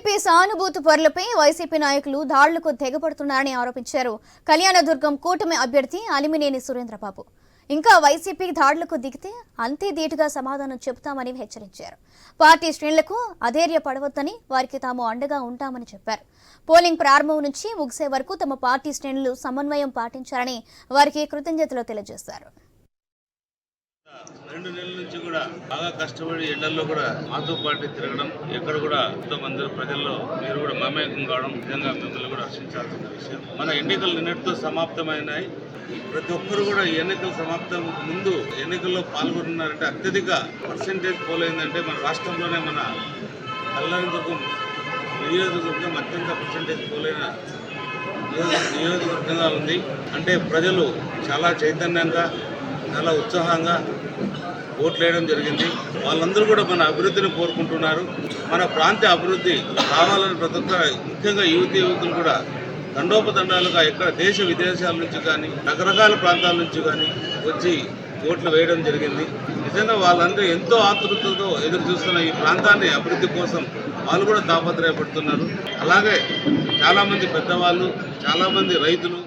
TDP సానుభూతి పరులపై YCP నాయకులు దాడులకు తెగపడుతున్నారని ఆరోపించారు. కళ్యాణదుర్గం కూటమి అభ్యర్థి అలిమినేని సురేంద్రబాబు. ఇంకా వైసీపీ దాడులకు దిగితే అంతే ధీటుగా సమాధానం చెబుతామని హెచ్చరించారు. పార్టీ శ్రేణులకు అధైర్య పడవద్దని వారికి తాము అండగా ఉంటామని చెప్పారు. పోలింగ్ ప్రారంభం నుంచి ముగిసే వరకు తమ పార్టీ శ్రేణులు సమన్వయం పాటించారని వారికి కృతజ్ఞతలు తెలియజేశారు. రెండు నెలల నుంచి కూడా బాగా కష్టపడి ఎండల్లో కూడా మాతో పాటు తిరగడం ఎక్కడ కూడా ఎంతో మంది ప్రజల్లో మీరు కూడా మమేకం కావడం నిజంగా మిమ్మల్ని కూడా హర్షించాల్సిన విషయం. మన ఎన్నికలు నిన్నటితో సమాప్తమైనాయి. ప్రతి ఒక్కరు కూడా ఎన్నికలు ఎన్నికల సమాప్తం ముందు ఎన్నికల్లో పాల్గొంటున్నారంటే అత్యధిక పర్సెంటేజ్ పోలైందంటే మన రాష్ట్రంలోనే మన కళ్యాణదుర్గం నియోజకవర్గం అత్యంత పర్సెంటేజ్ పోలైన నియోజకవర్గంగా ఉంది. అంటే ప్రజలు చాలా చైతన్యంగా చాలా ఉత్సాహంగా ఓట్లు వేయడం జరిగింది. వాళ్ళందరూ కూడా మన అభివృద్ధిని కోరుకుంటున్నారు. మన ప్రాంత అభివృద్ధి కావాలని ప్రతి ఒక్క ముఖ్యంగా యువతి యువకులు కూడా దండోపదండాలుగా ఎక్కడ దేశ విదేశాల నుంచి కానీ రకరకాల ప్రాంతాల నుంచి కానీ వచ్చి ఓట్లు వేయడం జరిగింది. నిజంగా వాళ్ళందరూ ఎంతో ఆతృతతో ఎదురు చూస్తున్న ఈ ప్రాంతాన్ని అభివృద్ధి కోసం వాళ్ళు కూడా తాపత్రయపడుతున్నారు. అలాగే చాలామంది పెద్దవాళ్ళు చాలామంది రైతులు